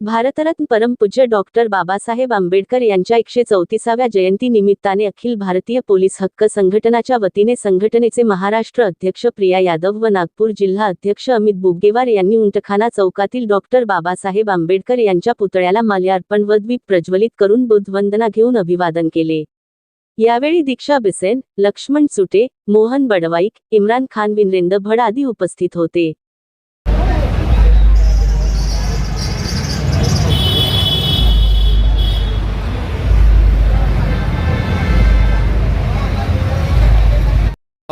भारतरत्न परमपूज्य डॉक्टर बाबासाहेब आंबेडकर यांच्या एकशे चौतीसाव्या जयंती निमित्ताने अखिल भारतीय पोलीस हक्क संघटनाच्या वतीने संघटनेचे महाराष्ट्र अध्यक्ष प्रिया यादव व नागपूर जिल्हा अध्यक्ष अमित बुगेवार यांनी उंटखाना चौकातील डॉक्टर बाबासाहेब आंबेडकर यांच्या पुतळ्याला माल्यार्पण व द्वीप प्रज्वलित करून बुधवंदना घेऊन अभिवादन केले. यावेळी दीक्षा बिसेन लक्ष्मण सुटे मोहन बडवाईक इम्रान खान विनरेंद्र भड आदी उपस्थित होते.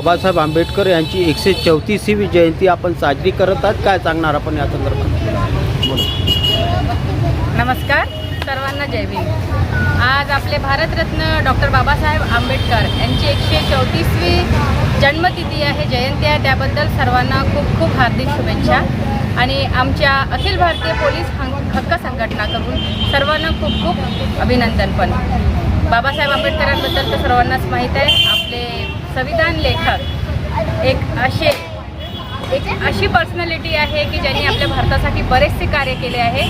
बाबासाहेब आंबेडकर यांची एकशे चौतीसवी जयंती आपण साजरी करत आहात. काय सांगणार आपण या संदर्भात? नमस्कार सर्वांना जय भीम. आज आपले भारतरत्न डॉक्टर बाबासाहेब आंबेडकर यांची एकशे चौतीसवी जन्मतिथी आहे जयंती आहे. त्याबद्दल सर्वांना खूप खूप हार्दिक शुभेच्छा. आणि आमच्या अखिल भारतीय पोलीस हक्क संघटनाकडून सर्वांना खूप खूप अभिनंदन पण. बाबासाहेब आंबेडकरांबद्दल तर सर्वांनाच माहीत आहे. आपले संविधान लेखक. एक असे एक अशी पर्सनॅलिटी आहे की ज्यांनी आपल्या भारतासाठी बरेचसे कार्य केले आहे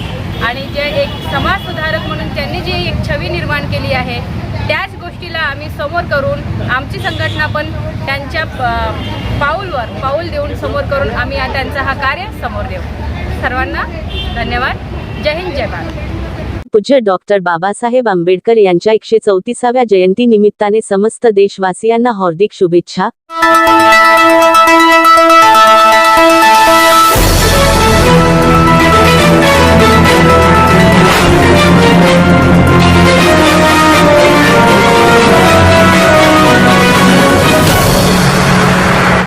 आणि जे एक समाज सुधारक म्हणून त्यांनी जी एक छवी निर्माण केली आहे त्याच गोष्टीला आम्ही समोर करून आमची संघटना पण त्यांच्या प- पाऊलवर पाऊल देऊन समोर करून आम्ही त्यांचा हा कार्य समोर देऊ. सर्वांना धन्यवाद. जय हिंद जय भारत. पूज्य डॉक्टर बाबासाहेब आंबेडकर यांच्या एकशे चौतीसाव्या जयंती निमित्ताने समस्त देशवासियांना हार्दिक शुभेच्छा.